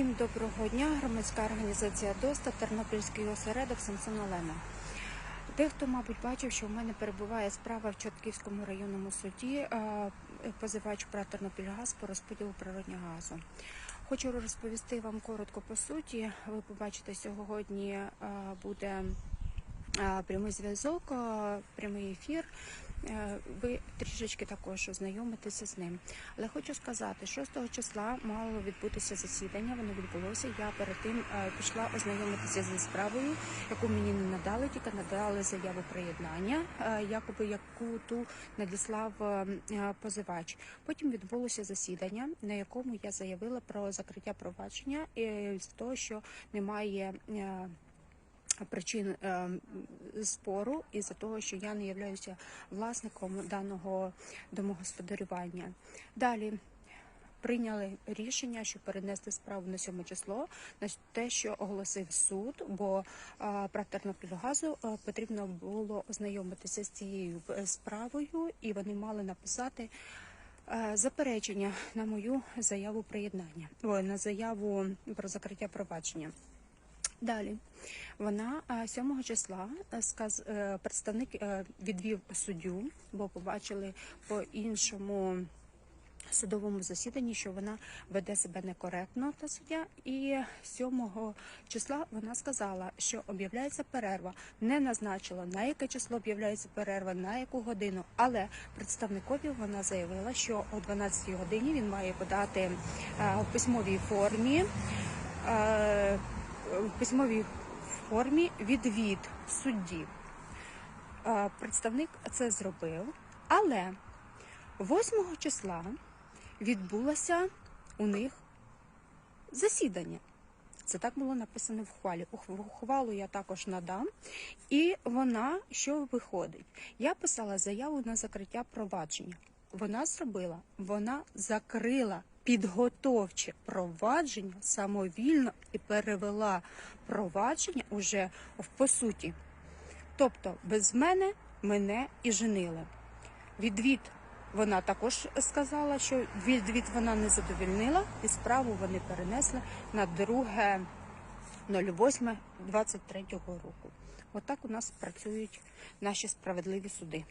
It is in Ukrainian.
Всім доброго дня. Громадська організація ДОСТА, Тернопільський осередок Самсон Олена. Дехто, мабуть, бачив, що в мене перебуває справа в Чортківському районному суді е, позивач про Тернопільгаз по розподілу природнього газу. Хочу розповісти вам коротко по суті. Ви побачите, сьогодні е, буде прямий зв'язок, прямий ефір. Е, Ви трішечки також ознайомитеся з ним. Але хочу сказати, 6 числа мало відбутися засідання. Воно відбулося. Я перед тим е, пішла ознайомитися зі справою, яку мені не надали, тільки надали заяву приєднання, е, якоби яку ту надіслав е, позивач. Потім відбулося засідання, на якому я заявила про закриття провадження е, з того, що немає. Причин е, спору із-за того, що я не являюся власником даного домогосподарювання. Далі прийняли рішення, що перенести справу на 7 число на те, що оголосив суд, бо е, про Тернопільгазу е, потрібно було ознайомитися з цією е, справою, і вони мали написати. Заперечення на мою заяву приєднання, ой, на заяву про закриття провадження. Далі вона е, 7 числа е, сказ е, представник е, відвів суддю, бо побачили по іншому судовому засіданні, що вона веде себе некоректно та суддя. І 7 числа вона сказала, що об'являється перерва. Не назначила на яке число об'являється перерва, на яку годину. Але представникові вона заявила, що о 12 годині він має подати в письмовій формі. В письмовій формі відвід судді. Е, Представник це зробив, але 8 числа відбулося у них засідання. Це так було написано в хвалі. Ухвалу я також надам. І вона що виходить? Я писала заяву на закриття провадження. Вона зробила, вона закрила підготовче провадження самовільно і перевела провадження уже в по суті. Тобто без мене мене і женили. Відвід вона також сказала, що відвід вона не задовільнила, і справу вони перенесли на 2.08.23 року. Отак у нас працюють наші справедливі суди.